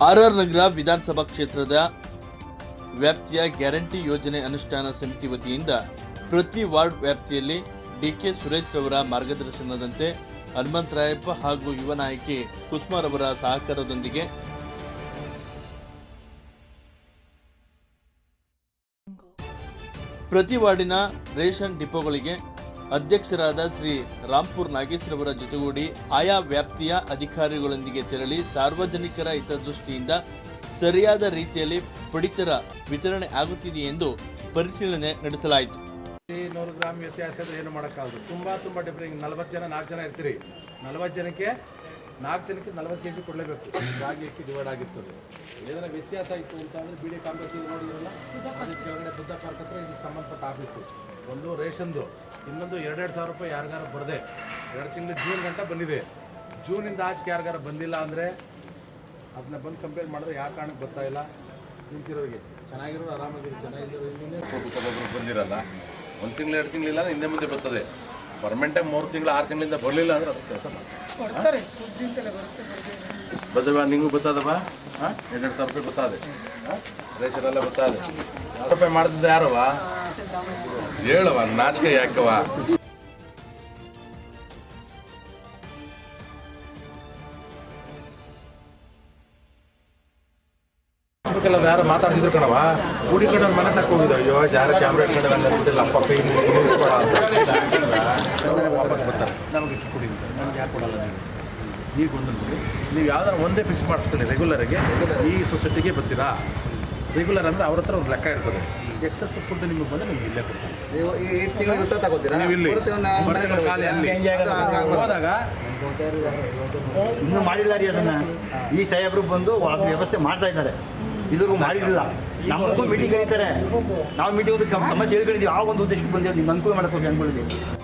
RR ನಗರ ವಿಧಾನಸಭಾ ಕ್ಷೇತ್ರದ ವ್ಯಾಪ್ತಿಯ ಗ್ಯಾರಂಟಿ ಯೋಜನೆ ಅನುಷ್ಠಾನ ಸಮಿತಿ ವತಿಯಿಂದ ಪ್ರತಿ ವಾರ್ಡ್ ವ್ಯಾಪ್ತಿಯಲ್ಲಿ ಡಿಕೆ ಸುರೇಶ್ ರವರ ಮಾರ್ಗದರ್ಶನದಂತೆ ಹನುಮಂತರಾಯಪ್ಪ ಹಾಗೂ ಯುವ ನಾಯಕಿ ಕುಸುಮಾರವರ ಸಹಕಾರದೊಂದಿಗೆ ಪ್ರತಿ ವಾರ್ಡಿನ ರೇಷನ್ ಡಿಪೋಗಳಿಗೆ ಅಧ್ಯಕ್ಷರಾದ ಶ್ರೀ ರಾಂಪುರ್ ನಾಗೇಶ್ರವರ ಜೊತೆಗೂಡಿ ಆಯಾ ವ್ಯಾಪ್ತಿಯ ಅಧಿಕಾರಿಗಳೊಂದಿಗೆ ತೆರಳಿ ಸಾರ್ವಜನಿಕರ ಹಿತದೃಷ್ಟಿಯಿಂದ ಸರಿಯಾದ ರೀತಿಯಲ್ಲಿ ಪಡಿತರ ವಿತರಣೆ ಆಗುತ್ತಿದೆ ಎಂದು ಪರಿಶೀಲನೆ ನಡೆಸಲಾಯಿತು. ನೂರು ಗ್ರಾಮ್ ವ್ಯತ್ಯಾಸ ಏನು ಮಾಡೋಕ್ಕಾಗದು? ತುಂಬ ತುಂಬ ಡಿಫ್ರೆಂಟ್ ನಲ್ವತ್ತು ಜನ, ನಾಲ್ಕು ಜನ ಇರ್ತೀರಿ. ನಲ್ವತ್ತು ಜನಕ್ಕೆ, ನಾಲ್ಕು ಜನಕ್ಕೆ ನಲವತ್ತು ಕೆ ಜಿ ಕೊಡಲೇಬೇಕು. ರಾಗಿ ಅಕ್ಕಿ ಡಿವೈಡ್ ಆಗಿರ್ತದೆ? ಏನಾರ ವ್ಯತ್ಯಾಸ ಇತ್ತು ಅಂತ ಅಂದರೆ ಬಿ ಡಿ ಕಾಂಗ್ರೆಸ್ ನೋಡಿದ್ರಲ್ಲ? ಅದಕ್ಕೆ ಕೆಳಗಡೆ ಬುದ್ಧ ಪಾರ್ಕ್ ಹತ್ರ ಇದಕ್ಕೆ ಸಂಬಂಧಪಟ್ಟ ಆಫೀಸು ಒಂದು ರೇಷನ್ದು. ಇನ್ನೊಂದು ಎರಡೆರಡು ಸಾವಿರ ರೂಪಾಯಿ ಯಾರಿಗಾರ ಬರದೆ ಎರಡು ತಿಂಗಳು ಜೂನ್ ಗಂಟ ಬಂದಿದೆ. ಜೂನಿಂದ ಆಚೆಗೆ ಯಾರಿಗಾರ ಬಂದಿಲ್ಲ ಅಂದರೆ ಅದನ್ನ ಬಂದು ಕಂಪೇರ್ ಮಾಡಿದ್ರೆ ಯಾವ ಕಾರಣಕ್ಕೆ ಬರ್ತಾ ಇಲ್ಲ? ನಿಂತಿರೋರಿಗೆ. ಚೆನ್ನಾಗಿರೋರು ಆರಾಮಾಗಿರೋ ಚೆನ್ನಾಗಿರೋರು ಬಂದಿರಲ್ಲ ಒಂದು ತಿಂಗಳು ಎರಡು ತಿಂಗಳಿಲ್ಲ ಇಲ್ಲಾಂದ್ರೆ ಹಿಂದೆ ಮುಂದೆ ಬರ್ತದೆ. ಪರ್ಮನೆಂಟಾಗಿ ಮೂರು ತಿಂಗಳು ಆರು ತಿಂಗಳಿಂದ ಬರಲಿಲ್ಲ ಅಂದ್ರೆ ಅದು ಕೆಲಸ ಬರುತ್ತೆ ಬದವ ನಿಂಗೂ ಬರ್ತದವ? ಹಾಂ? ಎರಡು ಸಾವಿರ ರೂಪಾಯಿ ಗೊತ್ತಾದೆ ರೇಷನ್ ಎಲ್ಲ ಬರ್ತದೆ. ಸಾವಿರ ರೂಪಾಯಿ ಮಾಡ್ತಿದ್ದೆ ಯಾರವ ಹೇಳವ ನಾಚಿಕೆ ಯಾಕವ ಎಲ್ಲ ಯಾರು ಮಾತಾಡ್ತಿದ್ರು ಕಣವ ಕೂಡಿ ಕಡೆ ಮನೆ ತಕ್ಕ ಹೋಗಿದ್ದು ಅಯ್ಯೋ ಯಾರು ಕ್ಯಾಮ್ರಾ ಇಟ್ಕೊಂಡು ಅಪ್ಪ ಕೈ ವಾಪಸ್ ಬರ್ತಾರೆ ನಮಗೆ ಕುಡಿ ನಮ್ಗೆ ಯಾಕೆ ಕೊಡಲ್ಲ ನೀವು ನೀವು ಒಂದು ನೋಡಿ ನೀವು ಯಾವ್ದಾರು ಒಂದೇ ಫಿಕ್ಸ್ ಮಾಡಿಸ್ಕೊಳ್ಳಿ ರೆಗ್ಯುಲರ್ಗೆ ಈ ಸೊಸೈಟಿಗೆ ಬರ್ತೀರಾ ರೆಗ್ಯುಲರ್ ಅಂದರೆ ಅವ್ರ ಹತ್ರ ಒಂದು ಲೆಕ್ಕ ಇರ್ತದೆ. ಎಕ್ಸಸ್ ಫುಡ್ ನಿಮಗೆ ಬಂದರೆ ನಿಮ್ಗೆ ಇಲ್ಲೇ ಕೊಡ್ತಾರೆ. ನೀವು ಈ ಈ ತಿಂಗಳು ಊಟ ತಗೋತೀರಾ? ನೀವು ಇಲ್ಲಿ ಕೊಡ್ತೀವಿ ನಾವು ಮನೆಗೆ ಬರ್ತೀರ ಖಾಲಿ ಅಲ್ಲಿ. ಹೋದಾಗ ಇನ್ನೂ ಮಾಡಿಲ್ಲ ರೀ ಅದನ್ನ. ಈ ಸಾಹೇಬರು ಬಂದು ಅದು ವ್ಯವಸ್ಥೆ ಮಾಡ್ತಾ ಇದ್ದಾರೆ. ಇದ್ರಿಗೂ ಮಾಡಿರಲಿಲ್ಲ. ನಮಗೂ ಮೀಟಿಂಗ್ ಕರೀತಾರೆ. ನಾವು ಮೀಟಿಂಗ್ ಸಮಸ್ಯೆ ಹೇಳ್ಕೊಂಡಿದ್ದೀವಿ. ಆ ಒಂದು ಉದ್ದೇಶಕ್ಕೆ ಬಂದಿದ್ದೀವಿ. ನಿಮ್ಗೆ ಅನುಕೂಲ ಮಾಡಕ್ಕೆ ಹೋಗಿ ಅಂದ್ಕೊಂಡಿದ್ದೀವಿ